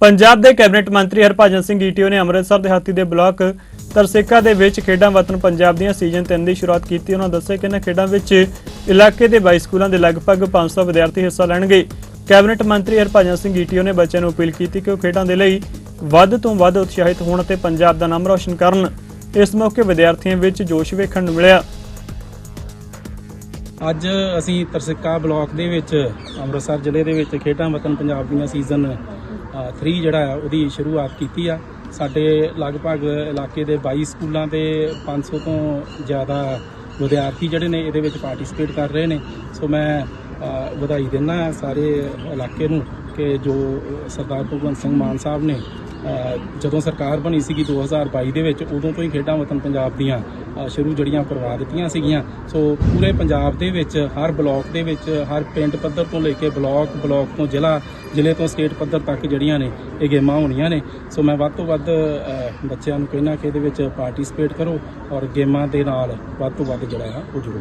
ਪੰਜਾਬ ਦੇ ਕੈਬਨਿਟ ਮੰਤਰੀ ਹਰਭਜਨ ਸਿੰਘ ਈਟੀਓ ਨੇ ਅੰਮ੍ਰਿਤਸਰ ਦੇ ਹਾਤੀ ਦੇ ਬਲਾਕ ਤਰਸੇਕਾ ਦੇ ਵਿੱਚ ਖੇਡਾਂ ਵਤਨ ਪੰਜਾਬ ਦੀਆਂ ਸੀਜ਼ਨ 3 ਦੀ ਸ਼ੁਰੂਆਤ ਕੀਤੀ। ਉਹਨਾਂ ਦੱਸਿਆ ਕਿ ਇਹਨਾਂ ਖੇਡਾਂ ਵਿੱਚ ਇਲਾਕੇ ਦੇ 22 ਸਕੂਲਾਂ ਦੇ ਲਗਭਗ 500 ਵਿਦਿਆਰਥੀ ਹਿੱਸਾ ਲੈਣਗੇ। ਕੈਬਨਿਟ ਮੰਤਰੀ ਹਰਭਜਨ ਸਿੰਘ ਈਟੀਓ ਨੇ ਬੱਚਿਆਂ ਨੂੰ ਅਪੀਲ ਕੀਤੀ ਕਿ ਉਹ ਖੇਡਾਂ ਦੇ ਲਈ ਵੱਧ ਤੋਂ ਵੱਧ ਉਤਸ਼ਾਹਿਤ ਹੋਣ ਅਤੇ ਪੰਜਾਬ ਦਾ ਨਾਮ ਰੌਸ਼ਨ ਕਰਨ। ਇਸ ਮੌਕੇ ਵਿਦਿਆਰਥੀਆਂ ਵਿੱਚ ਜੋਸ਼ ਵੇਖਣ ਨੂੰ ਮਿਲਿਆ। ਅੱਜ ਅਸੀਂ ਤਰਸਿੱਕਾ ਬਲਾਕ ਦੇ ਵਿੱਚ ਅੰਮ੍ਰਿਤਸਰ ਜ਼ਿਲ੍ਹੇ ਦੇ ਵਿੱਚ ਖੇਡਾਂ ਵਤਨ ਪੰਜਾਬ ਦੀਆਂ ਸੀਜ਼ਨ 3 ਜਿਹੜਾ ਆ ਉਹਦੀ ਸ਼ੁਰੂਆਤ ਕੀਤੀ ਆ। ਸਾਡੇ ਲਗਭਗ ਇਲਾਕੇ ਦੇ 22 ਸਕੂਲਾਂ ਦੇ 500 ਤੋਂ ਜ਼ਿਆਦਾ ਵਿਦਿਆਰਥੀ ਜਿਹੜੇ ਨੇ, ਇਹਦੇ ਵਿੱਚ ਪਾਰਟਿਸਿਪੇਟ ਕਰ ਰਹੇ ਨੇ। ਸੋ ਮੈਂ ਵਧਾਈ ਦਿੰਦਾ ਸਾਰੇ ਇਲਾਕੇ ਨੂੰ ਕਿ ਜੋ ਸਰਦਾਰ ਭਗਵੰਤ ਸਿੰਘ ਮਾਨ ਸਾਹਿਬ ਨੇ ਜਦੋਂ ਸਰਕਾਰ ਬਣੀ ਸੀਗੀ 2022 ਦੇ ਵਿੱਚ, ਉਦੋਂ ਤੋਂ ਹੀ ਖੇਡਾਂ ਵਤਨ ਪੰਜਾਬ ਦੀਆਂ ਸ਼ੁਰੂ ਜੜੀਆਂ ਕਰਵਾ ਦਿੱਤੀਆਂ ਸੀਗੀਆਂ। ਸੋ ਪੂਰੇ ਪੰਜਾਬ ਦੇ ਵਿੱਚ, ਹਰ ਬਲਾਕ ਦੇ ਵਿੱਚ, ਹਰ ਪਿੰਡ ਪੱਧਰ ਤੋਂ ਲੈ ਕੇ ਬਲਾਕ ਬਲਾਕ ਤੋਂ ਜ਼ਿਲ੍ਹਾ, ਜ਼ਿਲ੍ਹੇ ਤੋਂ ਸਟੇਟ ਪੱਧਰ ਤੱਕ ਜਿਹੜੀਆਂ ਨੇ, ਇਹ ਗੇਮਾਂ ਹੋਣੀਆਂ ਨੇ। ਸੋ ਮੈਂ ਵੱਧ ਤੋਂ ਵੱਧ ਬੱਚਿਆਂ ਨੂੰ ਕਹਿਣਾ ਕਿ ਇਹਦੇ ਵਿੱਚ ਪਾਰਟਿਸਿਪੇਟ ਕਰੋ ਔਰ ਗੇਮਾਂ ਦੇ ਨਾਲ ਵੱਧ ਤੋਂ ਵੱਧ ਜਿਹੜਾ ਆ, ਉਹ ਜੁੜੋ।